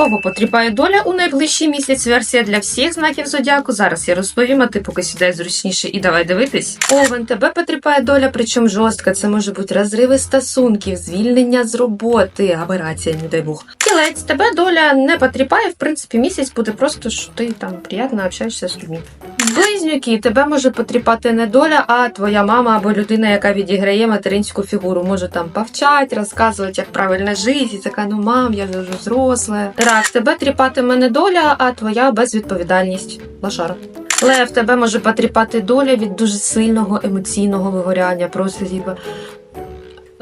Кого потріпає доля у найближчий місяць версія для всіх знаків зодіаку. Зараз я розповім, а ти поки сідай зручніше і давай дивитись. Овен, тебе потріпає доля, причому жорстка. Це може бути розриви стосунків, звільнення з роботи, аберація, не дай Бог. Тілець, тебе доля не потріпає. В принципі, місяць буде просто, що ти там приємно общаєшся з людьми. Близнюки, тебе може потріпати не доля, а твоя мама або людина, яка відіграє материнську фігуру. Може там повчать, розказувати, як правильно жити. І така, ну мам, я вже зросла. Рак, тебе тріпатиме не доля, а твоя безвідповідальність. Лошара. Лев, тебе може потріпати доля від дуже сильного емоційного вигоряння. Просто типу,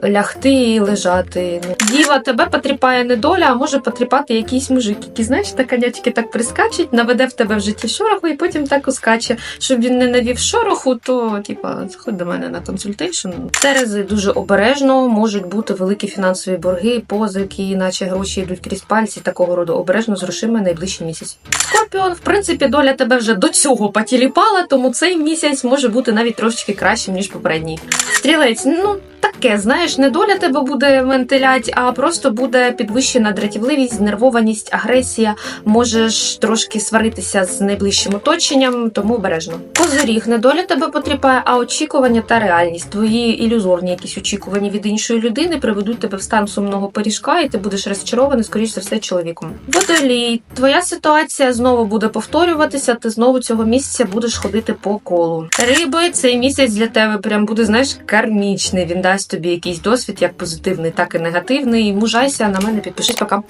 лягти і лежати. Діва, тебе потріпає не доля, а може потріпати якийсь мужик, який, знаєш, на конячки так прискачуть, наведе в тебе в житті шороху і потім так ускаче. Щоб він не навів шороху, то типа заходь до мене на консультейшн. Терези дуже обережно можуть бути великі фінансові борги, позики, наче гроші йдуть крізь пальці. Такого роду обережно з грошима найближчий місяць. Скорпіон, в принципі, доля тебе вже до цього потіліпала, тому цей місяць може бути навіть трошечки кращим ніж попередній. Стрілець, ну таке, знаєш, не доля тебе буде вентилять, а просто буде підвищена дратівливість, знервованість, агресія. Можеш трошки сваритися з найближчим оточенням, тому обережно. Козиріг, не доля тебе потріпає, а очікування та реальність. Твої ілюзорні якісь очікування від іншої людини приведуть тебе в стан сумного пиріжка, і ти будеш розчарований, скоріш за все, чоловіком. Водолій, твоя ситуація знову буде повторюватися, ти знову цього місяця будеш ходити по колу. Риби, цей місяць для тебе прям буде, знаєш, кармічний. Він дасть тобі якийсь досвід, як позитивний, так і негативний. Мужайся на мене, підпишись, пока.